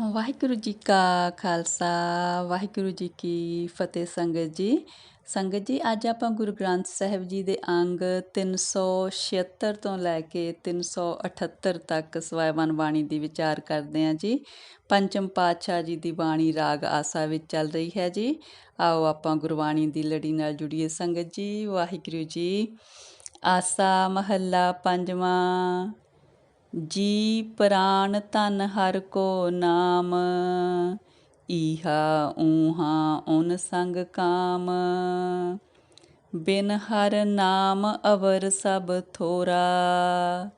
ਵਾਹਿਗੁਰੂ ਜੀ ਕਾ ਖਾਲਸਾ, ਵਾਹਿਗੁਰੂ ਜੀ ਕੀ ਫਤਿਹ ਸੰਗਤ ਜੀ। ਸੰਗਤ ਜੀ, ਅੱਜ ਆਪਾਂ ਗੁਰੂ ਗ੍ਰੰਥ ਸਾਹਿਬ ਜੀ ਦੇ ਅੰਗ 376 ਤੋਂ ਲੈ ਕੇ 378 ਤੱਕ ਸਵੈਮਨ ਬਾਣੀ ਦੀ ਵਿਚਾਰ ਕਰਦੇ ਹਾਂ ਜੀ। ਪੰਚਮ ਪਾਤਸ਼ਾਹ ਜੀ ਦੀ ਬਾਣੀ ਰਾਗ ਆਸਾ ਵਿੱਚ ਚੱਲ ਰਹੀ ਹੈ ਜੀ। ਆਓ ਆਪਾਂ ਗੁਰਬਾਣੀ ਦੀ ਲੜੀ ਨਾਲ ਜੁੜੀਏ ਸੰਗਤ ਜੀ, ਵਾਹਿਗੁਰੂ ਜੀ। ਆਸਾ ਮਹੱਲਾ ਪੰਜਵਾਂ। ਜੀ ਪ੍ਰਾਨ ਤਨ ਹਰ ਕੋ ਨਾਮ, ਈਹਾ ਊਹਾ ਓਨ ਸੰਗ ਕਾਮ। ਬਿਨ ਹਰ ਨਾਮ ਅਵਰ ਸਭ ਥੋਰਾ,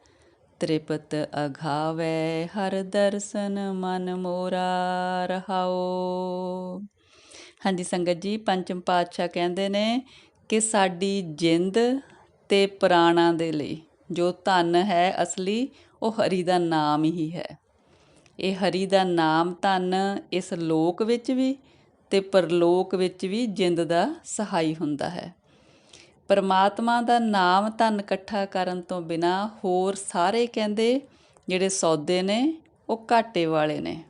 ਤ੍ਰਿਪਤ ਅਘਾਵੇ ਹਰ ਦਰਸ਼ਨ ਮਨ ਮੋਰਾ ਰਹਾਓ ਹਾਂਜੀ ਸੰਗਤ ਜੀ, ਪੰਚਮ ਪਾਤਸ਼ਾਹ ਕਹਿੰਦੇ ਨੇ ਕਿ ਸਾਡੀ ਜਿੰਦ ਤੇ ਪ੍ਰਾਣਾ ਦੇ ਲਈ ਜੋ ਧਨ ਹੈ ਅਸਲੀ ਉਹ ਹਰੀ ਦਾ ਨਾਮ ਹੀ ਹੈ। ਇਹ ਹਰੀ ਦਾ ਨਾਮ ਧਨ ਇਸ ਲੋਕ ਵਿੱਚ ਵੀ ਤੇ ਪਰਲੋਕ ਵਿੱਚ ਵੀ ਜਿੰਦ ਦਾ ਸਹਾਈ ਹੁੰਦਾ ਹੈ। ਪਰਮਾਤਮਾ ਦਾ ਨਾਮ ਧਨ ਇਕੱਠਾ ਕਰਨ ਤੋਂ ਬਿਨਾ ਹੋਰ ਸਾਰੇ ਕਹਿੰਦੇ ਜਿਹੜੇ ਸੌਦੇ ਨੇ, ਉਹ ਘਾਟੇ ਵਾਲੇ ਨੇ।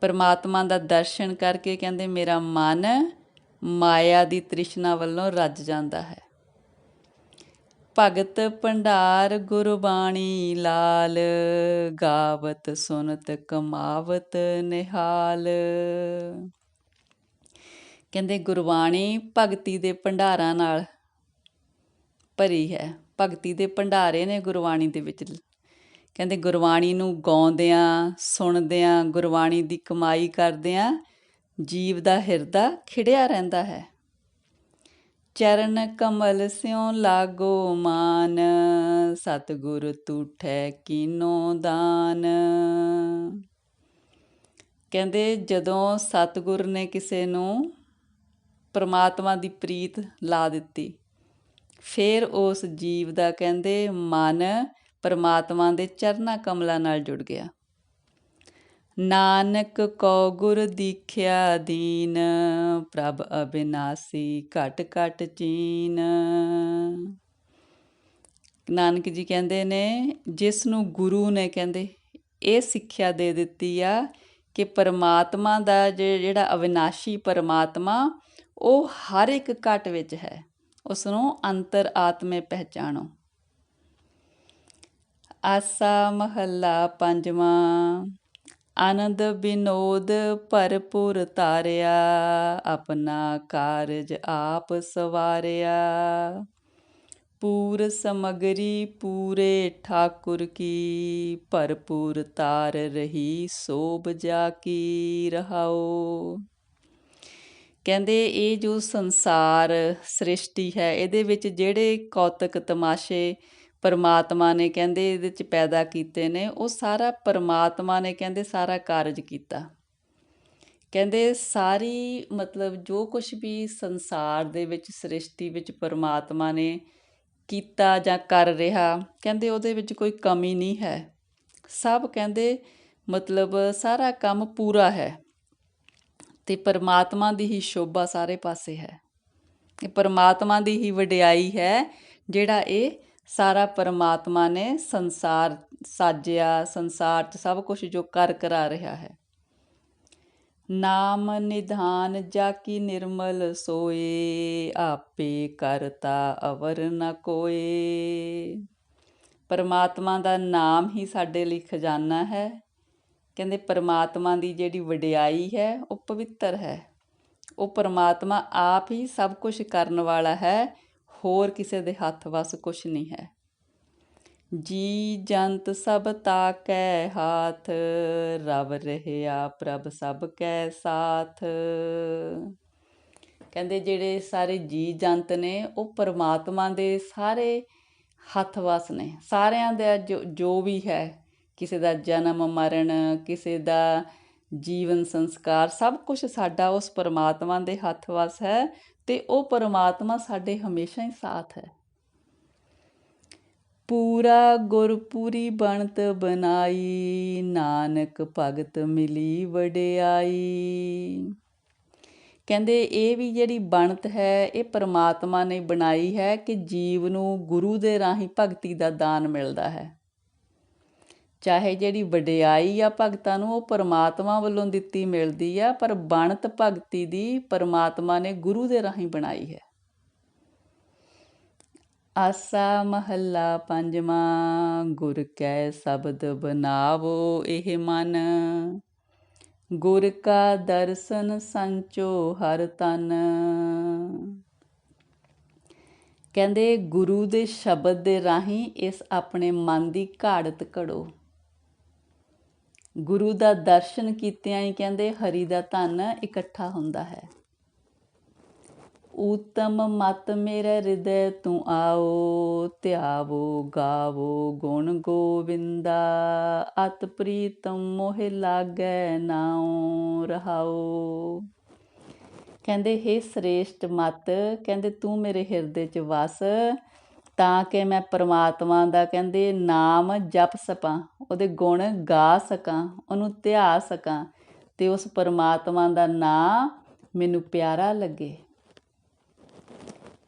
ਪਰਮਾਤਮਾ ਦਾ ਦਰਸ਼ਨ ਕਰਕੇ ਕਹਿੰਦੇ, ਮੇਰਾ ਮਨ ਮਾਇਆ ਦੀ ਤ੍ਰਿਸ਼ਨਾ ਵੱਲੋਂ ਰੱਜ ਜਾਂਦਾ ਹੈ। ਭਗਤ ਭੰਡਾਰ ਗੁਰਬਾਣੀ ਲਾਲ, ਗਾਵਤ ਸੁਨਤ ਕਮਾਵਤ ਨਿਹਾਲ। ਕਹਿੰਦੇ ਗੁਰਬਾਣੀ ਭਗਤੀ ਦੇ ਭੰਡਾਰਾਂ ਨਾਲ ਭਰੀ ਹੈ। ਭਗਤੀ ਦੇ ਭੰਡਾਰੇ ਨੇ ਗੁਰਬਾਣੀ ਦੇ ਵਿੱਚ। ਕਹਿੰਦੇ ਗੁਰਬਾਣੀ ਨੂੰ ਗਾਉਂਦਿਆਂ, ਸੁਣਦਿਆਂ, ਗੁਰਬਾਣੀ ਦੀ ਕਮਾਈ ਕਰਦਿਆਂ ਜੀਵ ਦਾ ਹਿਰਦਾ ਖਿੜਿਆ ਰਹਿੰਦਾ ਹੈ। ਚਰਨ ਕਮਲ ਸਿਉ ਲਾਗੋ ਮਾਨ, ਸਤਗੁਰ ਤੂਠੈ ਕੀਨੋ ਦਾਨ। ਕਹਿੰਦੇ ਜਦੋਂ ਸਤਗੁਰ ਨੇ ਕਿਸੇ ਨੂੰ ਪਰਮਾਤਮਾ ਦੀ ਪ੍ਰੀਤ ਲਾ ਦਿੱਤੀ, ਫਿਰ ਉਸ ਜੀਵ ਦਾ ਕਹਿੰਦੇ ਮਨ ਪਰਮਾਤਮਾ ਦੇ ਚਰਨਾ ਕਮਲਾਂ ਨਾਲ ਜੁੜ ਗਿਆ। ਨਾਨਕ ਕੋ ਗੁਰ ਦੀਖਿਆ ਦੀਨ, ਪ੍ਰਭ ਅਬਿਨਾਸੀ ਘਟ ਘਟ ਚੀਨ। ਨਾਨਕ ਜੀ ਕਹਿੰਦੇ ਨੇ, ਜਿਸ ਨੂੰ ਗੁਰੂ ਨੇ ਕਹਿੰਦੇ, ਇਹ ਸਿੱਖਿਆ ਦੇ ਦਿੱਤੀ ਆ ਕਿ ਪਰਮਾਤਮਾ ਦਾ ਜਿਹੜਾ ਅਵਿਨਾਸ਼ੀ ਪਰਮਾਤਮਾ, ਉਹ ਹਰ ਇੱਕ ਘਟ ਵਿੱਚ ਹੈ। ਉਸ ਨੂੰ ਅੰਤਰ ਆਤਮੇ ਪਹਿਚਾਣੋ। ਆਸਾ ਮਹੱਲਾ ਪੰਜਵਾਂ। ਆਨੰਦ ਬਿਨੋਦ ਭਰਪੂਰ ਤਾਰਿਆ, ਆਪਣਾ ਕਾਰਜ ਆਪ ਸਵਾਰਿਆ। ਪੂਰ ਸਮਗਰੀ ਪੂਰੇ ਠਾਕੁਰ ਕੀ, ਭਰਪੂਰ ਤਾਰ ਰਹੀ ਸੋਭ ਜਾ ਕੀ ਰਹਾਓ ਕਹਿੰਦੇ ਇਹ ਜੋ ਸੰਸਾਰ ਸ੍ਰਿਸ਼ਟੀ ਹੈ, ਇਹਦੇ ਵਿੱਚ ਜਿਹੜੇ ਕੌਤਕ ਤਮਾਸ਼ੇ ਪਰਮਾਤਮਾ ਨੇ ਕਹਿੰਦੇ ਇਹਦੇ ਚ ਪੈਦਾ ਕੀਤੇ ਨੇ, ਉਹ ਸਾਰਾ ਪਰਮਾਤਮਾ ਨੇ ਕਹਿੰਦੇ ਸਾਰਾ ਕਾਰਜ ਕੀਤਾ। ਕਹਿੰਦੇ ਸਾਰੀ ਮਤਲਬ ਜੋ ਕੁਝ ਵੀ ਸੰਸਾਰ ਦੇ ਵਿੱਚ ਸ੍ਰਿਸ਼ਟੀ ਵਿੱਚ ਪਰਮਾਤਮਾ ਨੇ ਕੀਤਾ ਜਾਂ ਕਰ ਰਿਹਾ, ਕਹਿੰਦੇ ਉਹਦੇ ਵਿੱਚ ਕੋਈ ਕਮੀ ਨਹੀਂ ਹੈ। ਸਭ ਕਹਿੰਦੇ ਮਤਲਬ ਸਾਰਾ ਕੰਮ ਪੂਰਾ ਹੈ ਤੇ ਪਰਮਾਤਮਾ ਦੀ ਹੀ ਸ਼ੋਭਾ ਸਾਰੇ ਪਾਸੇ ਹੈ। ਇਹ ਪਰਮਾਤਮਾ ਦੀ ਹੀ ਵਡਿਆਈ ਹੈ, ਜਿਹੜਾ ਇਹ ਸਾਰਾ ਪਰਮਾਤਮਾ ਨੇ ਸੰਸਾਰ ਸਾਜਿਆ, ਸੰਸਾਰ 'ਚ ਸਭ ਕੁਝ ਜੋ ਕਰ ਕਰਾ ਰਿਹਾ ਹੈ। ਨਾਮ ਨਿਧਾਨ ਜਾ ਕੀ ਨਿਰਮਲ ਸੋਏ, ਆਪੇ ਕਰਤਾ ਅਵਰ ਨ ਕੋਏ। ਪਰਮਾਤਮਾ ਦਾ ਨਾਮ ਹੀ ਸਾਡੇ ਲਈ ਖਜ਼ਾਨਾ ਹੈ। ਕਹਿੰਦੇ ਪਰਮਾਤਮਾ ਦੀ ਜਿਹੜੀ ਵਡਿਆਈ ਹੈ, ਉਹ ਪਵਿੱਤਰ ਹੈ। ਉਹ ਪਰਮਾਤਮਾ ਆਪ ਹੀ ਸਭ ਕੁਝ ਕਰਨ ਵਾਲਾ ਹੈ। ਹੋਰ ਕਿਸੇ ਦੇ ਹੱਥ ਵਸ ਕੁਛ ਨਹੀਂ ਹੈ। ਜੀ ਜੰਤ ਸਭ ਤਾਕੈ ਹਾਥ, ਰਵ ਰਹਿਆ ਪ੍ਰਭ ਸਭ ਕੈ ਸਾਥ। ਕਹਿੰਦੇ ਜਿਹੜੇ ਸਾਰੇ ਜੀ ਜੰਤ ਨੇ, ਉਹ ਪਰਮਾਤਮਾ ਦੇ ਸਾਰੇ ਹੱਥ ਵਸ ਨੇ। ਸਾਰਿਆਂ ਦਾ ਜੋ ਜੋ ਵੀ ਹੈ, ਕਿਸੇ ਦਾ ਜਨਮ, ਮਰਨ, ਕਿਸੇ ਦਾ ਜੀਵਨ ਸੰਸਕਾਰ, ਸਭ ਕੁਝ ਸਾਡਾ ਉਸ ਪਰਮਾਤਮਾ ਦੇ ਹੱਥ ਵਸ ਹੈ। ਤੇ ਉਹ ਪਰਮਾਤਮਾ ਸਾਡੇ ਹਮੇਸ਼ਾ ਹੀ ਸਾਥ ਹੈ। ਪੂਰਾ ਗੁਰਪੂਰੀ ਬਣਤ ਬਨਾਈ ਨਾਨਕ ਭਗਤ ਮਿਲੀ ਵਡਿਆਈ। ਕਹਿੰਦੇ ਇਹ ਵੀ ਜਿਹੜੀ ਬਣਤ ਹੈ, ਇਹ ਪਰਮਾਤਮਾ ਨੇ ਬਣਾਈ ਹੈ ਕਿ ਜੀਵ ਨੂੰ ਗੁਰੂ ਦੇ ਰਾਹੀਂ ਭਗਤੀ ਦਾ ਦਾਨ ਮਿਲਦਾ ਹੈ। ਚਾਹੇ ਜਿਹੜੀ ਵਡਿਆਈ ਆ ਭਗਤਾਂ ਨੂੰ, ਉਹ ਪਰਮਾਤਮਾ ਵੱਲੋਂ ਦਿੱਤੀ ਮਿਲਦੀ ਆ, ਪਰ ਬਣਤ ਭਗਤੀ ਦੀ ਪਰਮਾਤਮਾ ਨੇ ਗੁਰੂ ਦੇ ਰਾਹੀਂ ਬਣਾਈ ਹੈ। ਆਸਾ ਮਹੱਲਾ ਪੰਜਵਾਂ, ਗੁਰ ਕੈ ਸ਼ਬਦ ਬਨਾਵੋ ਇਹ ਮਨ। ਗੁਰ ਕਾ ਦਰਸ਼ਨ ਸੰਚੋ ਹਰ ਤਨ। ਕਹਿੰਦੇ ਗੁਰੂ ਦੇ ਸ਼ਬਦ ਦੇ ਰਾਹੀਂ ਇਸ ਆਪਣੇ ਮਨ ਦੀ ਘਾੜਤ ਘੜੋ। ਗੁਰੂ ਦਾ ਦਰਸ਼ਨ ਕੀਤਿਆਂ ਹੀ ਕਹਿੰਦੇ, ਹਰੀ ਦਾ ਧਨ ਇਕੱਠਾ ਹੁੰਦਾ ਹੈ। ਉਤਮ ਮਤ ਮੇਰੇ ਹਿਰਦੈ ਤੂੰ ਆਓ, ਧਿਆਵੋ, ਗਾਵੋ, ਗੁਣ ਗੋਵਿੰਦਾ। ਅਤ ਪ੍ਰੀਤਮ ਮੋਹਿ ਲਾਗੈ ਨਾਉ ਰਹਾਓ ਕਹਿੰਦੇ हे ਸ੍ਰੇਸ਼ਟ ਮਤ, ਕਹਿੰਦੇ, ਤੂੰ ਮੇਰੇ ਹਿਰਦੇ 'ਚ ਵਸ। ਤਾਂ ਕਿ ਮੈਂ ਪਰਮਾਤਮਾ ਦਾ ਕਹਿੰਦੇ ਨਾਮ ਜਪ ਸਕਾਂ, ਉਹਦੇ ਗੁਣ ਗਾ ਸਕਾਂ, ਉਹਨੂੰ ਧਿਆ ਸਕਾਂ ਤੇ ਉਸ ਪਰਮਾਤਮਾ ਦਾ ਨਾਮ ਮੈਨੂੰ ਪਿਆਰਾ ਲੱਗੇ।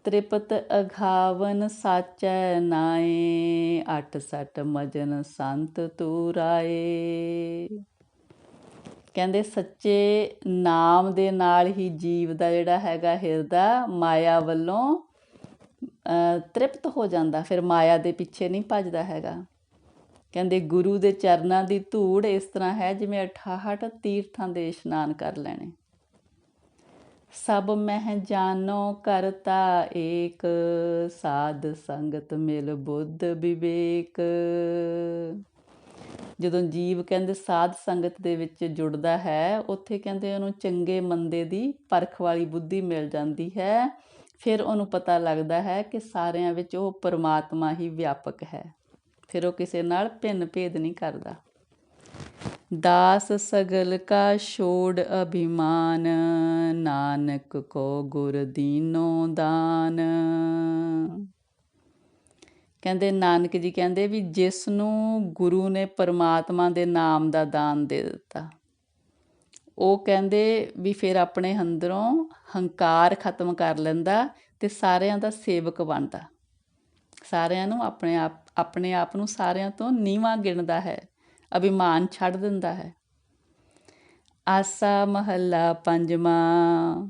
ਤ੍ਰਿਪਤ ਅਘਾਵਨ ਸਾਚੈ ਨਾਏ ਅਟ ਸਟ ਮਜਨ ਸੰਤ ਤੂਰਾਏ। ਕਹਿੰਦੇ ਸੱਚੇ ਨਾਮ ਦੇ ਨਾਲ ਹੀ ਜੀਵ ਦਾ ਜਿਹੜਾ ਹੈਗਾ ਹਿਰਦਾ ਮਾਇਆ ਵੱਲੋਂ ਤ੍ਰਿਪਤ ਹੋ ਜਾਂਦਾ, ਫਿਰ ਮਾਇਆ ਦੇ ਪਿੱਛੇ ਨਹੀਂ ਭੱਜਦਾ ਹੈਗਾ। ਕਹਿੰਦੇ ਗੁਰੂ ਦੇ ਚਰਨਾਂ ਦੀ ਧੂੜ ਇਸ ਤਰ੍ਹਾਂ ਹੈ ਜਿਵੇਂ 68 ਤੀਰਥਾਂ ਦੇ ਇਸ਼ਨਾਨ ਕਰ ਲੈਣੇ। ਸਭ ਮਹਿ ਜਾਨੋ ਕਰਤਾ ਏਕ, ਸਾਧ ਸੰਗਤ ਮਿਲ ਬੁੱਧ ਵਿਵੇਕ। ਜਦੋਂ ਜੀਵ ਕਹਿੰਦੇ ਸਾਧ ਸੰਗਤ ਦੇ ਵਿੱਚ ਜੁੜਦਾ ਹੈ, ਉੱਥੇ ਕਹਿੰਦੇ ਉਹਨੂੰ ਚੰਗੇ ਮੰਦੇ ਦੀ ਪਰਖ ਵਾਲੀ ਬੁੱਧੀ ਮਿਲ ਜਾਂਦੀ ਹੈ। ਫਿਰ ਉਹਨੂੰ ਪਤਾ ਲੱਗਦਾ ਹੈ ਕਿ ਸਾਰਿਆਂ ਵਿੱਚ ਉਹ ਪਰਮਾਤਮਾ ਹੀ ਵਿਆਪਕ ਹੈ। ਫਿਰ ਉਹ ਕਿਸੇ ਨਾਲ ਭਿੰਨ ਭੇਦ ਨਹੀਂ ਕਰਦਾ। ਦਾਸ ਸਗਲ ਕਾ ਛੋੜ ਅਭਿਮਾਨ, ਨਾਨਕ ਕੋ ਗੁਰ ਦੀਨੋ ਦਾਨ। ਕਹਿੰਦੇ ਨਾਨਕ ਜੀ ਕਹਿੰਦੇ ਵੀ ਜਿਸ ਨੂੰ ਗੁਰੂ ਨੇ ਪਰਮਾਤਮਾ ਦੇ ਨਾਮ ਦਾ ਦਾਨ ਦੇ ਦਿੱਤਾ ਉਹ ਕਹਿੰਦੇ ਵੀ ਫਿਰ ਆਪਣੇ ਅੰਦਰੋਂ ਹੰਕਾਰ ਖਤਮ ਕਰ ਲੈਂਦਾ ਤੇ ਸਾਰਿਆਂ ਦਾ ਸੇਵਕ ਬਣਦਾ। ਸਾਰਿਆਂ ਨੂੰ ਆਪਣੇ ਆਪ ਆਪਣੇ ਆਪ ਨੂੰ ਸਾਰਿਆਂ ਤੋਂ ਨੀਵਾ ਗਿਣਦਾ ਹੈ, ਅਭਿਮਾਨ ਛੱਡ ਦਿੰਦਾ ਹੈ। ਆਸਾ ਮਹੱਲਾ ਪੰਜਵਾਂ,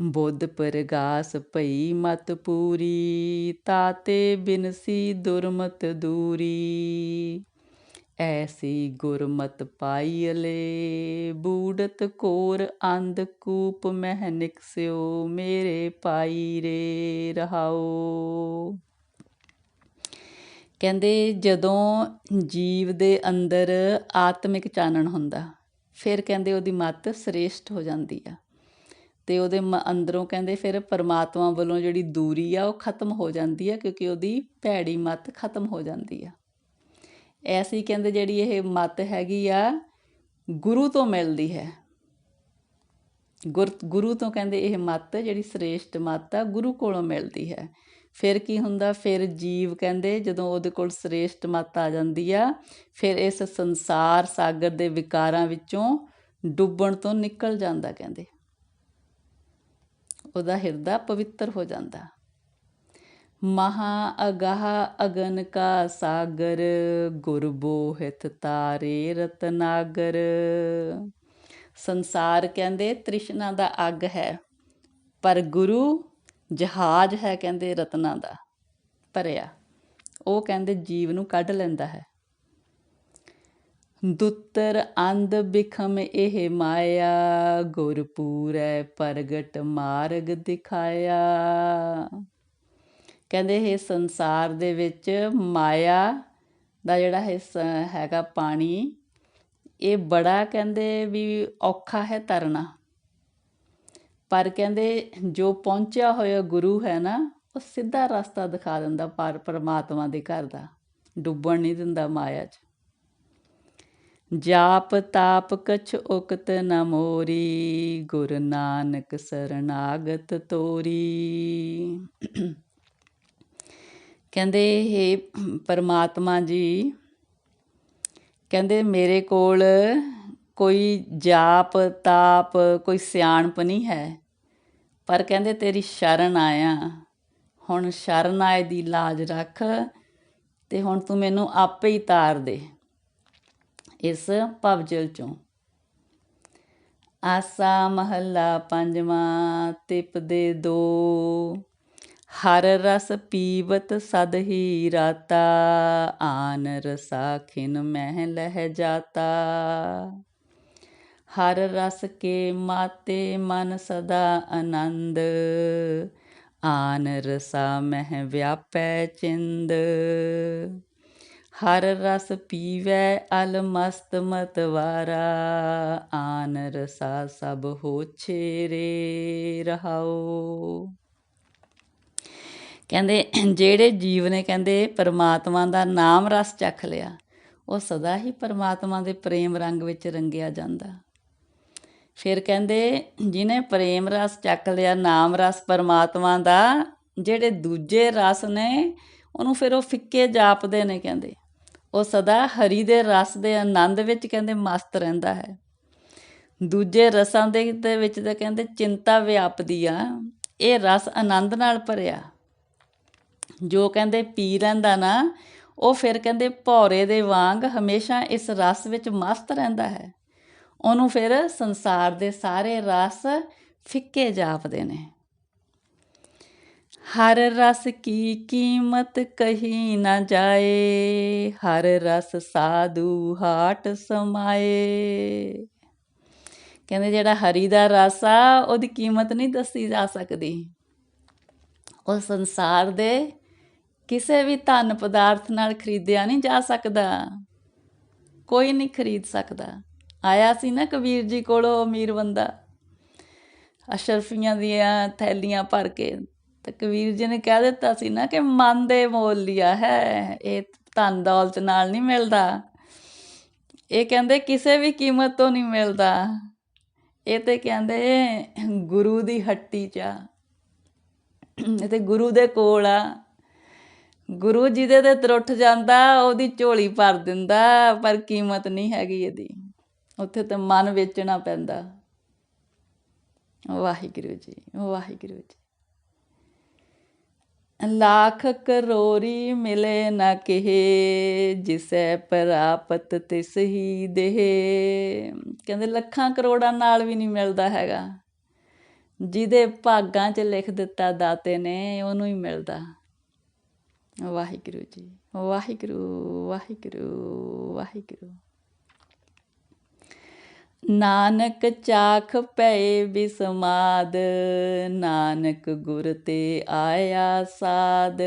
ਬੁੱਧ ਪ੍ਰਗਾਸ ਭਈ ਮਤ ਪੂਰੀ, ਤਾਤੇ ਬਿਨਸੀ ਦੁਰਮਤ ਦੂਰੀ। ਐਸੀ ਗੁਰਮਤ ਪਾਈਲੇ ਬੂੜਤ ਕੋਰ ਅੰਧ ਕੂਪ ਮਹਿ ਨਿਕਸਿਓ, ਮੇਰੇ ਪਾਈ ਰੇ ਰਹਾਓ। ਕਹਿੰਦੇ ਜਦੋਂ ਜੀਵ ਦੇ ਅੰਦਰ ਆਤਮਿਕ ਚਾਨਣ ਹੁੰਦਾ, ਫਿਰ ਕਹਿੰਦੇ ਉਹਦੀ ਮਤ ਸ੍ਰੇਸ਼ਟ ਹੋ ਜਾਂਦੀ ਆ। ਤੇ ਉਹਦੇ ਅੰਦਰੋਂ ਕਹਿੰਦੇ ਫਿਰ ਪਰਮਾਤਮਾ ਵੱਲੋਂ ਜਿਹੜੀ ਦੂਰੀ ਆ, ਉਹ ਖਤਮ ਹੋ ਜਾਂਦੀ ਆ, ਕਿਉਂਕਿ ਉਹਦੀ ਭੈੜੀ ਮਤ ਖਤਮ ਹੋ ਜਾਂਦੀ ਆ। ਐਸੀ ਕਹਿੰਦੇ ਜਿਹੜੀ ਇਹ ਮਤ ਹੈਗੀ ਆ, ਗੁਰੂ ਤੋਂ ਮਿਲਦੀ ਹੈ। ਗੁਰੂ ਤੋਂ ਕਹਿੰਦੇ ਇਹ ਮਤ ਜਿਹੜੀ ਸ੍ਰੇਸ਼ਟ ਮਤ ਆ, ਗੁਰੂ ਕੋਲੋਂ ਮਿਲਦੀ ਹੈ। ਫਿਰ ਕੀ ਹੁੰਦਾ? ਫਿਰ ਜੀਵ ਕਹਿੰਦੇ ਜਦੋਂ ਉਹਦੇ ਕੋਲ ਸ੍ਰੇਸ਼ਟ ਮਤ ਆ ਜਾਂਦੀ ਆ, ਫਿਰ ਇਸ ਸੰਸਾਰ ਸਾਗਰ ਦੇ ਵਿਕਾਰਾਂ ਵਿੱਚੋਂ ਡੁੱਬਣ ਤੋਂ ਨਿਕਲ ਜਾਂਦਾ ਕਹਿੰਦੇ। ਉਹਦਾ ਹਿਰਦਾ ਪਵਿੱਤਰ ਹੋ ਜਾਂਦਾ। ਮਹਾ ਅਗਾਹ ਅਗਨ ਕਾ ਸਾਗਰ ਗੁਰਬੋਹਿਤ ਤਾਰੇ ਰਤਨਾਗਰ। ਸੰਸਾਰ ਕਹਿੰਦੇ ਤ੍ਰਿਸ਼ਨਾ ਦਾ ਅੱਗ ਹੈ, ਪਰ ਗੁਰੂ ਜਹਾਜ਼ ਹੈ ਕਹਿੰਦੇ ਰਤਨਾ ਦਾ ਭਰਿਆ। ਉਹ ਕਹਿੰਦੇ ਜੀਵ ਨੂੰ ਕੱਢ ਲੈਂਦਾ ਹੈ। ਦੁੱਤਰ ਅੰਧ ਬਿਖਮ ਇਹ ਮਾਇਆ ਗੁਰਪੂਰੈ ਪ੍ਰਗਟ ਮਾਰਗ ਦਿਖਾਇਆ। ਕਹਿੰਦੇ ਇਹ ਸੰਸਾਰ ਦੇ ਵਿੱਚ ਮਾਇਆ ਦਾ ਜਿਹੜਾ ਹਿੱਸਾ ਹੈਗਾ ਪਾਣੀ, ਇਹ ਬੜਾ ਕਹਿੰਦੇ ਵੀ ਔਖਾ ਹੈ ਤਰਨਾ ਪਰ ਕਹਿੰਦੇ ਜੋ ਪਹੁੰਚਿਆ ਹੋਇਆ ਗੁਰੂ ਹੈ ਨਾ, ਉਹ ਸਿੱਧਾ ਰਸਤਾ ਦਿਖਾ ਦਿੰਦਾ ਪਰ ਪਰਮਾਤਮਾ ਦੇ ਘਰ ਦਾ, ਡੁੱਬਣ ਨਹੀਂ ਦਿੰਦਾ ਮਾਇਆ 'ਚ। ਜਾਪ ਤਾਪ ਕਛ ਉਕਤ ਨ ਮੋਰੀ, ਗੁਰ ਨਾਨਕ ਸਰਨਾਗਤ ਤੋਰੀ। ਕਹਿੰਦੇ हे ਪਰਮਾਤਮਾ ਜੀ, ਕਹਿੰਦੇ ਮੇਰੇ ਕੋਲ ਕੋਈ ਜਾਪ, ਤਾਪ, ਕੋਈ ਸਿਆਣਪ ਨਹੀਂ ਹੈ। ਪਰ ਕਹਿੰਦੇ ਤੇਰੀ ਸ਼ਰਨ ਆਇਆ। ਹੁਣ ਸ਼ਰਨ ਆਏ ਦੀ ਲਾਜ ਰੱਖ ਤੇ ਹੁਣ ਤੂੰ ਮੈਨੂੰ ਆਪੇ ਹੀ ਤਾਰ ਦੇ ਇਸ ਭਵਜਲ ਚੋਂ। ਆਸਾ ਮਹੱਲਾ ਪੰਜਵਾਂ, ਤਿਪ ਦੇ ਦੋ। ਹਰ ਰਸ ਪੀਵਤ ਸਦ ਹੀ ਰਾਤਾ, ਆਨ ਰਸਾ ਖਿਨ ਮਹਿ ਲਹਿ ਜਾਤਾ। ਹਰ ਰਸ ਕੇ ਮਾਤੇ ਮਨ ਸਦਾ ਆਨੰਦ, ਆਨ ਰਸਾ ਮਹਿ ਵਿਆਪੈ ਚਿੰਦ। ਹਰ ਰਸ ਪੀਵੈ ਅਲ ਮਸਤ ਮਤਵਾਰਾ, ਆਨ ਰਸਾ ਸਭ ਹੋਛੇ ਰੇ ਰਹਾਓ। ਕਹਿੰਦੇ, ਜਿਹੜੇ ਜੀਵ ਨੇ ਕਹਿੰਦੇ, ਪਰਮਾਤਮਾ ਦਾ ਨਾਮ ਰਸ ਚੱਖ ਲਿਆ, ਉਹ ਸਦਾ ਹੀ ਪਰਮਾਤਮਾ ਦੇ ਪ੍ਰੇਮ ਰੰਗ ਵਿੱਚ ਰੰਗਿਆ ਜਾਂਦਾ। ਫਿਰ ਕਹਿੰਦੇ ਜਿਨੇ ਪ੍ਰੇਮ ਰਸ ਚੱਕ ਲਿਆ, ਨਾਮ ਰਸ ਪਰਮਾਤਮਾ ਦਾ, ਜਿਹੜੇ ਦੂਜੇ ਰਸ ਨੇ, ਉਹਨੂੰ ਫਿਰ ਉਹ ਫਿੱਕੇ ਜਾਪਦੇ ਨੇ ਕਹਿੰਦੇ। ਉਹ ਸਦਾ ਹਰੀ ਦੇ ਰਸ ਦੇ ਆਨੰਦ ਵਿੱਚ ਕਹਿੰਦੇ ਮਸਤ ਰਹਿੰਦਾ ਹੈ। ਦੂਜੇ ਰਸਾਂ ਦੇ ਦੇ ਵਿੱਚ ਤਾਂ ਕਹਿੰਦੇ ਚਿੰਤਾ ਵਿਆਪਦੀ ਆ, ਇਹ ਰਸ ਆਨੰਦ ਨਾਲ ਭਰਿਆ। ਜੋ ਕਹਿੰਦੇ ਪੀ ਲੈਂਦਾ ਨਾ, ਉਹ ਫਿਰ ਕਹਿੰਦੇ ਭੌਰੇ ਦੇ ਵਾਂਗ ਹਮੇਸ਼ਾ ਇਸ ਰਸ ਵਿੱਚ ਮਸਤ ਰਹਿੰਦਾ ਹੈ। ਉਹਨੂੰ ਫਿਰ ਸੰਸਾਰ ਦੇ ਸਾਰੇ ਰਸ ਫਿੱਕੇ ਜਾਪਦੇ ਨੇ। ਹਰ ਰਸ ਕੀ ਕੀਮਤ ਕਹੀ ਨਾ ਜਾਏ, ਹਰ ਰਸ ਸਾਧੂ ਹਾਟ ਸਮਾਏ। ਕਹਿੰਦੇ ਜਿਹੜਾ ਹਰੀ ਦਾ ਰਸ ਆ, ਉਹਦੀ ਕੀਮਤ ਨਹੀਂ ਦੱਸੀ ਜਾ ਸਕਦੀ। ਉਹ ਸੰਸਾਰ ਦੇ ਕਿਸੇ ਵੀ ਧਨ ਪਦਾਰਥ ਨਾਲ ਖਰੀਦਿਆ ਨਹੀਂ ਜਾ ਸਕਦਾ। ਕੋਈ ਨਹੀਂ ਖਰੀਦ ਸਕਦਾ। ਆਇਆ ਸੀ ਨਾ ਕਬੀਰ ਜੀ ਕੋਲੋਂ ਅਮੀਰ ਬੰਦਾ। ਅਸ਼ਰਫੀਆਂ ਦੀਆਂ ਥੈਲੀਆਂ ਭਰ ਕੇ ਤੇ ਕਬੀਰ ਜੀ ਨੇ ਕਹਿ ਦਿੱਤਾ ਸੀ ਨਾ ਕਿ ਮਨ ਦੇ ਮੋਲ ਲਿਆ ਹੈ, ਇਹ ਧਨ ਦੌਲਤ ਨਾਲ ਨਹੀਂ ਮਿਲਦਾ। ਇਹ ਕਹਿੰਦੇ ਕਿਸੇ ਵੀ ਕੀਮਤ ਤੋਂ ਨਹੀਂ ਮਿਲਦਾ। ਇਹ ਤੇ ਕਹਿੰਦੇ ਗੁਰੂ ਦੀ ਹੱਟੀ ਚਾ ਇਹ ਤੇ ਗੁਰੂ ਦੇ ਕੋਲ ਆ। ਗੁਰੂ ਜਿਹਦੇ ਤੇ ਤਰੁੱਠ ਜਾਂਦਾ, ਉਹਦੀ ਝੋਲੀ ਭਰ ਦਿੰਦਾ, ਪਰ ਕੀਮਤ ਨਹੀਂ ਹੈਗੀ ਇਹਦੀ। ਉੱਥੇ ਤੇ ਮਨ ਵੇਚਣਾ ਪੈਂਦਾ। ਵਾਹਿਗੁਰੂ ਜੀ ਵਾਹਿਗੁਰੂ ਜੀ। ਲੱਖ ਕਰੋਰੀ ਮਿਲੇ ਨਾ ਕਿਹੇ, ਜਿਸੈ ਪ੍ਰਾਪਤ ਤਿਸ ਹੀ ਦੇਹ। ਕਹਿੰਦੇ ਲੱਖਾਂ ਕਰੋੜਾਂ ਨਾਲ ਵੀ ਨਹੀਂ ਮਿਲਦਾ ਹੈਗਾ। ਜਿਹਦੇ ਭਾਗਾਂ 'ਚ ਲਿਖ ਦਿੱਤਾ ਦਾਤੇ ਨੇ, ਉਹਨੂੰ ਹੀ ਮਿਲਦਾ। ਵਾਹਿਗੁਰੂ ਜੀ, ਵਾਹਿਗੁਰੂ ਵਾਹਿਗੁਰੂ ਵਾਹਿਗੁਰੂ। ਨਾਨਕ ਚਾਖ ਪਏ ਬਿਸਮਾਦ, ਨਾਨਕ ਗੁਰ ਤੇ ਆਇਆ ਸਾਦ।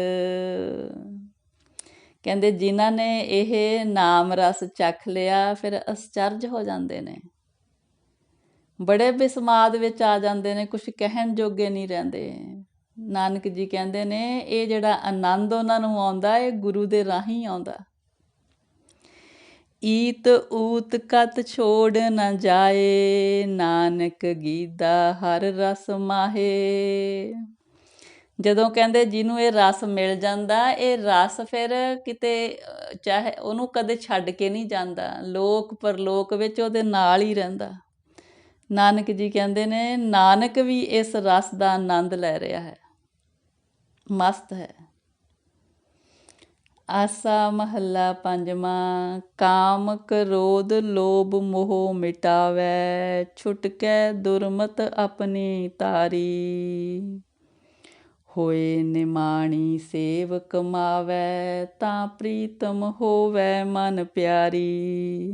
ਕਹਿੰਦੇ ਜਿਨ੍ਹਾਂ ਨੇ ਇਹ ਨਾਮ ਰਸ ਚੱਖ ਲਿਆ, ਫਿਰ ਅਸਚਰਜ ਹੋ ਜਾਂਦੇ ਨੇ। ਬੜੇ ਬਿਸਮਾਦ ਵਿੱਚ ਆ ਜਾਂਦੇ ਨੇ ਕੁਝ ਕਹਿਣ ਜੋਗੇ ਨਹੀਂ ਰਹਿੰਦੇ। ਨਾਨਕ ਜੀ ਕਹਿੰਦੇ ਨੇ, ਇਹ ਜਿਹੜਾ ਆਨੰਦ ਉਹਨਾਂ ਨੂੰ ਆਉਂਦਾ, ਇਹ ਗੁਰੂ ਦੇ ਰਾਹੀਂ ਆਉਂਦਾ। ਈਤ ਊਤ ਕਤ ਛੋੜ ਨਾ ਜਾਏ, ਨਾਨਕ ਗੀਦਾ ਹਰ ਰਸ ਮਾਹੇ। ਜਦੋਂ ਕਹਿੰਦੇ ਜਿਹਨੂੰ ਇਹ ਰਸ ਮਿਲ ਜਾਂਦਾ, ਇਹ ਰਸ ਫਿਰ ਕਿਤੇ, ਚਾਹੇ ਉਹਨੂੰ ਕਦੇ ਛੱਡ ਕੇ ਨਹੀਂ ਜਾਂਦਾ, ਲੋਕ ਪਰਲੋਕ ਵਿੱਚ ਉਹਦੇ ਨਾਲ ਹੀ ਰਹਿੰਦਾ। ਨਾਨਕ ਜੀ ਕਹਿੰਦੇ ਨੇ, ਨਾਨਕ ਵੀ ਇਸ ਰਸ ਦਾ ਆਨੰਦ ਲੈ ਰਿਹਾ ਹੈ। ਮਸਤ ਹੈ। ਆਸਾ ਮਹੱਲਾ ਪੰਜਵਾਂ, ਕਾਮ ਕ੍ਰੋਧ ਲੋਭ ਮੋਹ ਮਿਟਾਵੇ, ਛੁਟਕੈ ਦੁਰਮਤ ਆਪਣੀ ਤਾਰੀ। ਹੋਏ ਨਿਮਾਣੀ ਸੇਵ ਕਮਾਵੇ ਤਾਂ ਪ੍ਰੀਤਮ ਹੋਵੇ ਮਨ ਪਿਆਰੀ।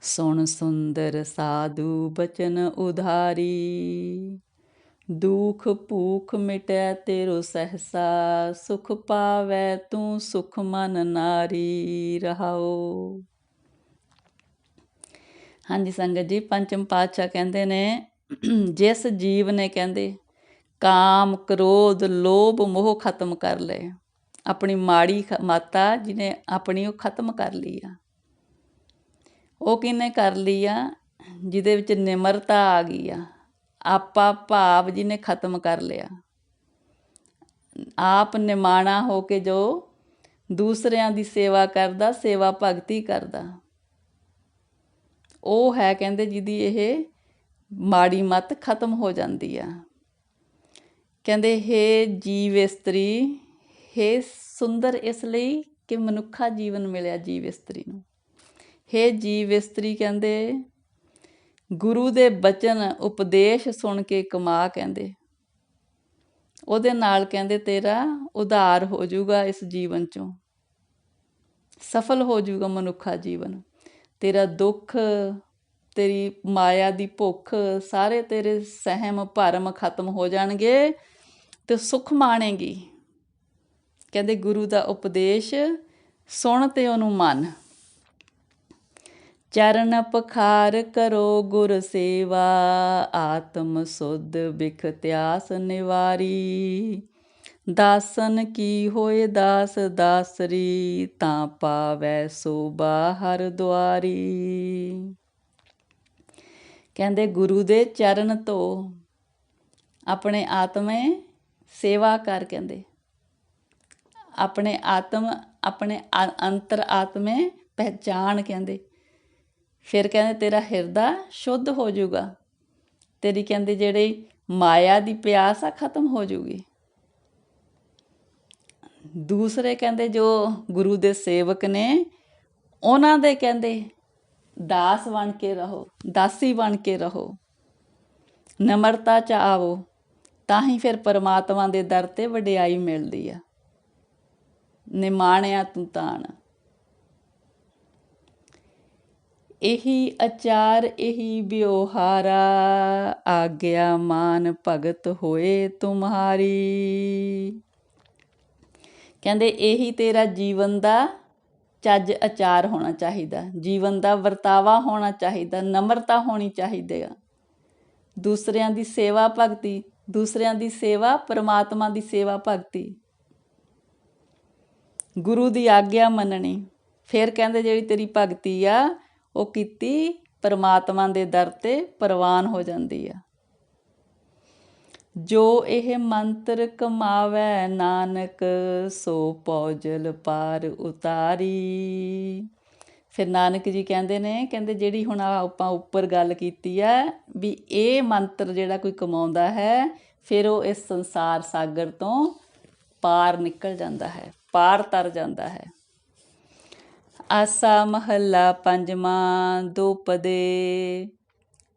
ਸੁਣ ਸੁੰਦਰ ਸਾਧੂ ਬਚਨ ਉਧਾਰੀ। ਦੁਖ ਭੂਖ ਮਿਟੈ ਤੇਰੋ ਸਹਸਾ, ਸੁਖ ਪਾਵੈ ਤੂੰ ਸੁਖ ਮਨ ਨਾਰੀ ਰਹਾਓ ਹਾਂਜੀ ਸੰਗਤ ਜੀ, ਪੰਚਮ ਪਾਤਸ਼ਾਹ ਕਹਿੰਦੇ ਨੇ, ਜਿਸ ਜੀਵ ਨੇ ਕਹਿੰਦੇ, ਕਾਮ, ਕ੍ਰੋਧ, ਲੋਭ, ਮੋਹ ਖਤਮ ਕਰ ਲਏ। ਆਪਣੀ ਮਾੜੀ ਮਾਤਾ ਜਿਹਨੇ ਆਪਣੀ ਉਹ ਖਤਮ ਕਰ ਲਈ ਆ। ਉਹ ਕਿਨੇ ਕਰ ਲਈ ਆ? ਜਿਹਦੇ ਵਿੱਚ ਨਿਮਰਤਾ ਆ ਗਈ ਆ। ਆਪਾ ਭਾਵ ਜੀ ਨੇ ਖਤਮ ਕਰ ਲਿਆ। ਆਪ ਨਿਮਾਣਾ ਹੋ ਕੇ ਜੋ ਦੂਸਰਿਆਂ ਦੀ ਸੇਵਾ ਕਰਦਾ, ਸੇਵਾ ਭਗਤੀ ਕਰਦਾ। ਉਹ ਹੈ ਕਹਿੰਦੇ ਜਿਹਦੀ ਇਹ ਮਾੜੀ ਮਤ ਖਤਮ ਹੋ ਜਾਂਦੀ ਆ। ਕਹਿੰਦੇ, ਹੇ ਜੀਵ ਇਸਤਰੀ, ਹੇ ਸੁੰਦਰ ਇਸ ਲਈ ਕਿ ਮਨੁੱਖਾ ਜੀਵਨ ਮਿਲਿਆ ਜੀਵ ਇਸਤਰੀ ਨੂੰ। ਹੇ ਜੀਵ ਇਸਤਰੀ ਕਹਿੰਦੇ ਗੁਰੂ ਦੇ ਬਚਨ ਉਪਦੇਸ਼ ਸੁਣ ਕੇ ਕਮਾ ਕਹਿੰਦੇ। ਉਹਦੇ ਨਾਲ ਕਹਿੰਦੇ, ਤੇਰਾ ਉਧਾਰ ਹੋ ਜਾਊਗਾ ਇਸ ਜੀਵਨ ਚੋਂ। ਸਫਲ ਹੋ ਜਾਊਗਾ ਮਨੁੱਖਾ ਜੀਵਨ। ਤੇਰਾ ਦੁੱਖ, ਤੇਰੀ ਮਾਇਆ ਦੀ ਭੁੱਖ, ਸਾਰੇ ਤੇਰੇ ਸਹਿਮ ਭਰਮ ਖਤਮ ਹੋ ਜਾਣਗੇ ਤੇ ਸੁਖ ਮਾਣੇਗੀ। ਕਹਿੰਦੇ, ਗੁਰੂ ਦਾ ਉਪਦੇਸ਼ ਸੁਣ ਤੇ ਉਹਨੂੰ ਮੰਨ। ਚਰਨ ਪਖਾਰ ਕਰੋ ਗੁਰ ਸੇਵਾ, ਆਤਮ ਸੁਧ ਬਿਖ ਤਿਆਸ ਨਿਵਾਰੀ। ਦਾਸਨ ਕੀ ਹੋਏ ਦਾਸ ਦਾਸਰੀ, ਤਾਂ ਪਾਵੈ ਸੋ ਬਾਹਰ ਦੁਆਰੀ। ਕਹਿੰਦੇ ਗੁਰੂ ਦੇ ਚਰਨ ਧੋ, ਆਪਣੇ ਆਤਮੇ ਸੇਵਾ ਕਰ ਕਹਿੰਦੇ। ਆਪਣੇ ਆਤਮ, ਆਪਣੇ ਅੰਤਰ ਆਤਮੇ ਪਹਿਚਾਨ ਕਹਿੰਦੇ। ਫਿਰ ਕਹਿੰਦੇ ਤੇਰਾ ਹਿਰਦਾ ਸ਼ੁੱਧ ਹੋ ਜਾਊਗਾ। ਤੇਰੀ ਕਹਿੰਦੇ ਜਿਹੜੀ ਮਾਇਆ ਦੀ ਪਿਆਸ ਆ ਖਤਮ ਹੋ ਜਾਊਗੀ। ਦੂਸਰੇ ਕਹਿੰਦੇ ਜੋ ਗੁਰੂ ਦੇ ਸੇਵਕ ਨੇ, ਉਹਨਾਂ ਦੇ ਕਹਿੰਦੇ ਦਾਸ ਬਣ ਕੇ ਰਹੋ, ਦਾਸੀ ਬਣ ਕੇ ਰਹੋ। ਨਮਰਤਾ ਚ ਆਵੋ, ਤਾਂ ਹੀ ਫਿਰ ਪਰਮਾਤਮਾ ਦੇ ਦਰ ਤੇ ਵਡਿਆਈ ਮਿਲਦੀ ਆ। ਨਿਮਾਣਿਆ ਤੂੰ ਤਾਣ। ਇਹੀ ਆਚਾਰ ਇਹੀ ਵਿਵਹਾਰਾ ਆਗਿਆ ਮਾਨ ਭਗਤ ਹੋਏ ਤੁਮਹਾਰੀ ਕਹਿੰਦੇ ਇਹੀ ਤੇਰਾ ਜੀਵਨ ਦਾ ਚੱਜ ਆਚਾਰ ਹੋਣਾ ਚਾਹੀਦਾ। ਜੀਵਨ ਦਾ ਵਰਤਾਵਾ ਹੋਣਾ ਚਾਹੀਦਾ, ਨਮਰਤਾ ਹੋਣੀ ਚਾਹੀਦੀ ਆ। ਦੂਸਰਿਆਂ ਦੀ ਸੇਵਾ ਭਗਤੀ, ਦੂਸਰਿਆਂ ਦੀ ਸੇਵਾ, ਪਰਮਾਤਮਾ ਦੀ ਸੇਵਾ ਭਗਤੀ। ਗੁਰੂ ਦੀ ਆਗਿਆ ਮੰਨਣੀ। ਫਿਰ ਕਹਿੰਦੇ ਜਿਹੜੀ ਤੇਰੀ ਭਗਤੀ ਆ ਉਹ ਕੀਤੀ, ਪਰਮਾਤਮਾ ਦੇ ਦਰ ਤੇ ਪ੍ਰਵਾਨ ਹੋ ਜਾਂਦੀ ਆ। ਜੋ ਇਹ ਮੰਤਰ ਕਮਾਵੇ ਨਾਨਕ, ਸੋ ਪੌਜਲ ਪਾਰ ਉਤਾਰੀ। ਫਿਰ ਨਾਨਕ ਜੀ ਕਹਿੰਦੇ ਨੇ, ਕਹਿੰਦੇ ਜਿਹੜੀ ਹੁਣ ਆਪਾਂ ਉੱਪਰ ਗੱਲ ਕੀਤੀ ਆ, ਵੀ ਇਹ ਮੰਤਰ ਜਿਹੜਾ ਕੋਈ ਕਮਾਉਂਦਾ ਹੈ, ਫਿਰ ਉਹ ਇਸ ਸੰਸਾਰ ਸਾਗਰ ਤੋਂ ਪਾਰ ਨਿਕਲ ਜਾਂਦਾ ਹੈ, ਪਾਰ ਤਰ ਜਾਂਦਾ ਹੈ। ਆਸਾ ਮਹੱਲਾ ਪੰਜਵਾਂ ਦੁਪਦੇ।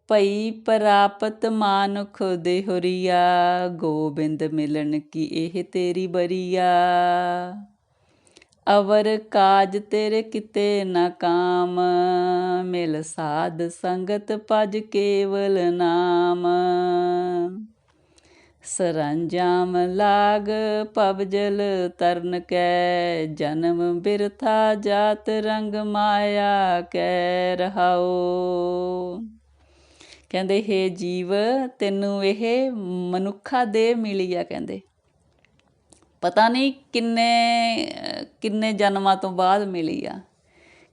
ਭਈ ਪ੍ਰਾਪਤ ਮਾਨੁਖ ਦੇਹੁਰੀਆ ਗੋਬਿੰਦ ਮਿਲਣ ਕੀ ਇਹ ਤੇਰੀ ਬਰੀਆ? ਅਵਰ ਕਾਜ ਤੇਰੇ ਕਿਤੇ ਨਾ ਕਾਮ, ਮਿਲ ਸਾਧ ਸੰਗਤ ਭਜ ਕੇਵਲ ਨਾਮ। ਸਰੰਜਾਮ ਲਾਗ ਪਵਜਲ ਤਰਨ ਕੈ, ਜਨਮ ਬਿਰਥਾ ਜਾਤ ਰੰਗ ਮਾਇਆ ਕੈ ਰਹਾਓ ਕਹਿੰਦੇ हे ਜੀਵ, ਤੈਨੂੰ ਇਹ ਮਨੁੱਖਾ ਦੇ ਮਿਲੀ ਆ, ਕਹਿੰਦੇ। ਪਤਾ ਨਹੀਂ ਕਿੰਨੇ ਕਿੰਨੇ ਜਨਮਾਂ ਤੋਂ ਬਾਅਦ ਮਿਲੀ ਆ।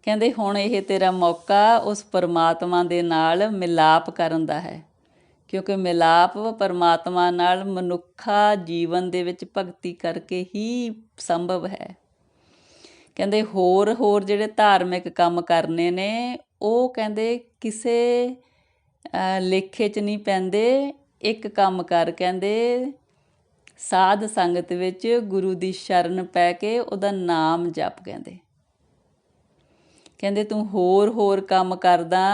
ਕਹਿੰਦੇ, ਹੁਣ ਇਹ ਤੇਰਾ ਮੌਕਾ ਉਸ ਪਰਮਾਤਮਾ ਦੇ ਨਾਲ ਮਿਲਾਪ ਕਰਨ ਦਾ ਹੈ। ਕਿਉਂਕਿ ਮਿਲਾਪ ਪਰਮਾਤਮਾ ਨਾਲ ਮਨੁੱਖਾ ਜੀਵਨ ਦੇ ਵਿੱਚ ਭਗਤੀ ਕਰਕੇ ਹੀ ਸੰਭਵ ਹੈ। ਕਹਿੰਦੇ ਹੋਰ ਹੋਰ ਜਿਹੜੇ ਧਾਰਮਿਕ ਕੰਮ ਕਰਨੇ ਨੇ, ਉਹ ਕਹਿੰਦੇ ਕਿਸੇ ਲੇਖੇ 'ਚ ਨਹੀਂ ਪੈਂਦੇ। ਇੱਕ ਕੰਮ ਕਰ ਕਹਿੰਦੇ, ਸਾਧ ਸੰਗਤ ਵਿੱਚ ਗੁਰੂ ਦੀ ਸ਼ਰਨ ਪੈ ਕੇ ਉਹਦਾ ਨਾਮ ਜਪ ਕਹਿੰਦੇ। ਕਹਿੰਦੇ ਤੂੰ ਹੋਰ ਹੋਰ ਕੰਮ ਕਰਦਾ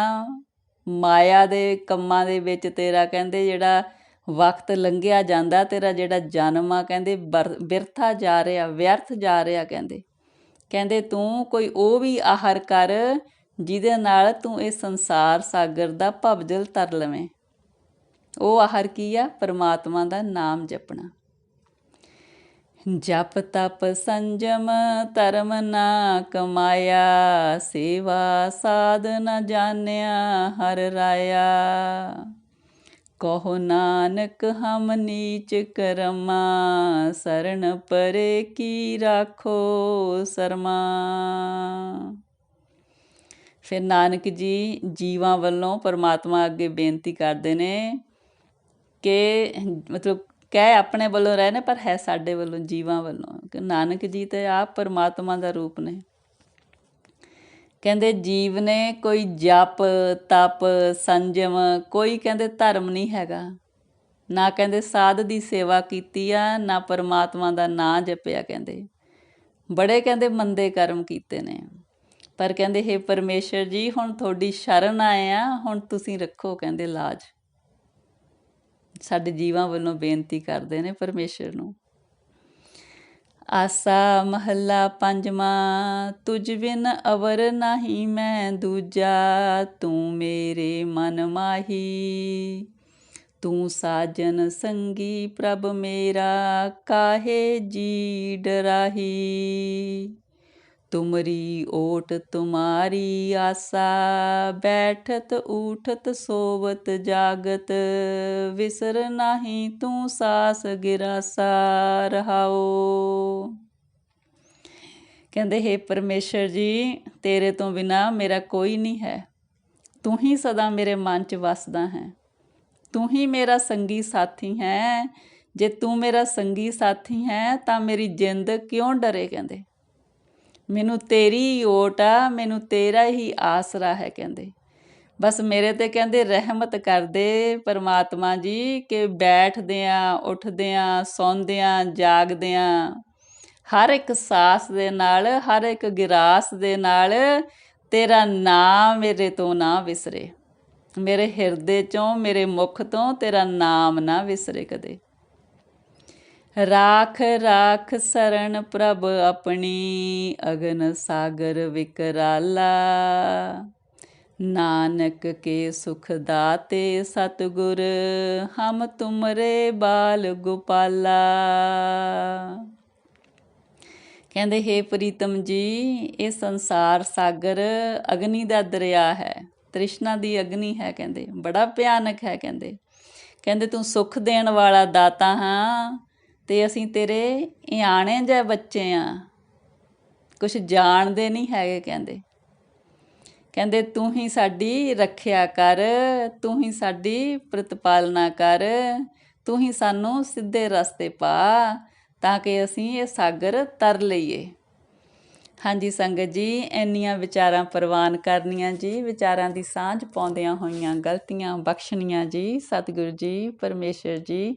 ਮਾਇਆ ਦੇ ਕੰਮਾਂ ਦੇ ਵਿੱਚ ਤੇਰਾ ਕਹਿੰਦੇ ਜਿਹੜਾ ਵਕਤ ਲੰਘਿਆ ਜਾਂਦਾ, ਤੇਰਾ ਜਿਹੜਾ ਜਨਮ ਆ ਕਹਿੰਦੇ ਬਿਰਥਾ ਜਾ ਰਿਹਾ, ਵਿਅਰਥ ਜਾ ਰਿਹਾ ਕਹਿੰਦੇ। ਕਹਿੰਦੇ ਤੂੰ ਕੋਈ ਉਹ ਵੀ ਆਹਰ ਕਰ ਜਿਹਦੇ ਨਾਲ ਤੂੰ ਇਹ ਸੰਸਾਰ ਸਾਗਰ ਦਾ ਭਵਜਲ ਤਰ ਲਵੇਂ। ਉਹ ਆਹਰ ਕੀ ਆ? ਪਰਮਾਤਮਾ ਦਾ ਨਾਮ ਜਪਣਾ। ਜਪ ਤਪ ਸੰਜਮ ਧਰਮ ਨਾ ਕਮਾਇਆ, ਸੇਵਾ ਸਾਧ ਨ ਜਾਣਿਆ ਹਰ ਰਾਇਆ। ਕਹੋ ਨਾਨਕ ਹਮ ਨੀਚ ਕਰਮਾ ਸਰਣ ਪਰੇ ਕੀ ਰਾਖੋ ਸਰਮਾ। ਫਿਰ ਨਾਨਕ ਜੀ ਜੀਵਾਂ ਵੱਲੋਂ ਪਰਮਾਤਮਾ ਅੱਗੇ ਬੇਨਤੀ ਕਰਦੇ ਨੇ ਕਿ ਮਤਲਬ ਕਹਿ ਆਪਣੇ ਵੱਲੋਂ ਰਹੇ ਨੇ, ਪਰ ਹੈ ਸਾਡੇ ਵੱਲੋਂ, ਜੀਵਾਂ ਵੱਲੋਂ। ਕਿ ਨਾਨਕ ਜੀ ਤੇ ਆਪ ਪਰਮਾਤਮਾ ਦਾ ਰੂਪ ਨੇ। ਕਹਿੰਦੇ, ਜੀਵ ਨੇ ਕੋਈ ਜਪ, ਤਪ, ਸੰਜਮ, ਕੋਈ ਕਹਿੰਦੇ ਧਰਮ ਨਹੀਂ ਹੈਗਾ। ਨਾ ਕਹਿੰਦੇ ਸਾਧ ਦੀ ਸੇਵਾ ਕੀਤੀ ਆ, ਨਾ ਪਰਮਾਤਮਾ ਦਾ ਨਾਂ ਜਪਿਆ ਕਹਿੰਦੇ। ਬੜੇ ਕਹਿੰਦੇ ਮੰਦੇ ਕਰਮ ਕੀਤੇ ਨੇ। ਪਰ ਕਹਿੰਦੇ, ਹੇ ਪਰਮੇਸ਼ਰ ਜੀ, ਹੁਣ ਤੁਹਾਡੀ ਸ਼ਰਨ ਆਏ ਆ, ਹੁਣ ਤੁਸੀਂ ਰੱਖੋ ਕਹਿੰਦੇ ਲਾਜ। ਸਾਡੇ ਜੀਵਾਂ ਵੱਲੋਂ ਬੇਨਤੀ ਕਰਦੇ ਨੇ ਪਰਮੇਸ਼ਰ ਨੂੰ। ਆਸਾ ਮਹੱਲਾ ਪੰਜਵਾਂ, ਤੁਝ ਬਿਨ ਅਵਰ ਨਹੀਂ ਮੈਂ ਦੂਜਾ, ਤੂੰ ਮੇਰੇ ਮਨ ਮਾਹੀ। ਤੂੰ ਸਾਜਨ ਸੰਗੀ ਪ੍ਰਭ ਮੇਰਾ, ਕਾਹੇ ਜੀ ਡਰਾਹੀ ਤੁਮਰੀ ਓਟ ਤੁਮਾਰੀ ਆਸਾ, ਬੈਠਤ ਊਠਤ ਸੋਵਤ ਜਾਗਤ, ਵਿਸਰ ਨਹੀਂ ਤੂੰ ਸਾਸ ਗਿਰਾਸਾ ਰਹਾਓ। ਕਹਿੰਦੇ, ਹੈ ਪਰਮੇਸ਼ਰ ਜੀ, ਤੇਰੇ ਤੋਂ ਬਿਨਾ ਮੇਰਾ ਕੋਈ ਨਹੀਂ ਹੈ। ਤੂੰ ਹੀ ਸਦਾ ਮੇਰੇ ਮਨ 'ਚ ਵਸਦਾ ਹੈ। ਤੂੰ ਹੀ ਮੇਰਾ ਸੰਗੀ ਸਾਥੀ ਹੈ। ਜੇ ਤੂੰ ਮੇਰਾ ਸੰਗੀ ਸਾਥੀ ਹੈ, ਤਾਂ ਮੇਰੀ ਜਿੰਦ ਕਿਉਂ ਡਰੇ? ਕਹਿੰਦੇ। ਮੈਨੂੰ ਤੇਰੀ ਓਟ ਆ, ਮੈਨੂੰ ਤੇਰਾ ਹੀ ਆਸਰਾ ਹੈ ਕਹਿੰਦੇ। ਬਸ ਮੇਰੇ ਤੇ ਕਹਿੰਦੇ ਰਹਿਮਤ ਕਰਦੇ ਪਰਮਾਤਮਾ ਜੀ ਕਿ ਬੈਠਦੇ ਆ ਉੱਠਦੇ ਆ ਸੌਂਦੇ ਆ ਜਾਗਦੇ ਆ ਹਰ ਇੱਕ ਸਾਸ ਦੇ ਨਾਲ, ਹਰ ਇੱਕ ਗਿਰਾਸ ਦੇ ਨਾਲ ਤੇਰਾ ਨਾਮ ਮੇਰੇ ਤੋਂ ਨਾ ਵਿਸਰੇ। ਮੇਰੇ ਹਿਰਦੇ ਚੋਂ, ਮੇਰੇ ਮੁਖ ਤੋਂ ਤੇਰਾ ਨਾਮ ਨਾ ਵਿਸਰੇ ਕਦੇ। ਰਾਖ ਰਾਖ ਸਰਣ ਪ੍ਰਭ ਆਪਣੀ, ਅਗਨ ਸਾਗਰ ਵਿਕਰਾਲਾ। ਨਾਨਕ ਕੇ ਸੁਖ ਦਾਤੇ ਸਤਗੁਰ, ਹਮ ਤੁਮਰੇ ਬਾਲ ਗੋਪਾਲਾ। ਕਹਿੰਦੇ, ਹੈ ਪ੍ਰੀਤਮ ਜੀ, ਇਹ ਸੰਸਾਰ ਸਾਗਰ ਅਗਨੀ ਦਾ ਦਰਿਆ ਹੈ, ਤ੍ਰਿਸ਼ਨਾ ਦੀ ਅਗਨੀ ਹੈ, ਕਹਿੰਦੇ। ਬੜਾ ਭਿਆਨਕ ਹੈ, ਕਹਿੰਦੇ। ਕਹਿੰਦੇ, ਤੂੰ ਸੁਖ ਦੇਣ ਵਾਲਾ ਦਾਤਾ ਹਾਂ। ਤੇ ਅਸੀਂ ਤੇਰੇ ਇਆਣੇ ਜਿਹੇ ਬੱਚੇ ਆ? ਕੁਝ ਜਾਣਦੇ ਨਹੀਂ ਹੈਗੇ ਕਹਿੰਦੇ। ਕਹਿੰਦੇ, ਤੂੰ ਹੀ ਸਾਡੀ ਰੱਖਿਆ ਕਰ, ਤੂੰ ਹੀ ਸਾਡੀ ਪ੍ਰਤਪਾਲਨਾ ਕਰ, ਤੂੰ ਹੀ ਸਾਨੂੰ ਸਿੱਧੇ ਰਸਤੇ ਪਾ ਤਾਂ ਕਿ ਅਸੀਂ ਇਹ ਸਾਗਰ ਤਰ ਲਈਏ। ਹਾਂਜੀ ਸੰਗਤ ਜੀ, ਇੰਨੀਆਂ ਵਿਚਾਰਾਂ ਪ੍ਰਵਾਨ ਕਰਨੀਆਂ ਜੀ, ਵਿਚਾਰਾਂ ਦੀ ਸਾਂਝ ਪਾਉਂਦਿਆਂ ਹੋਈਆਂ ਗਲਤੀਆਂ ਬਖਸ਼ਣੀਆਂ ਜੀ, ਸਤਿਗੁਰੂ ਜੀ ਪਰਮੇਸ਼ਰ ਜੀ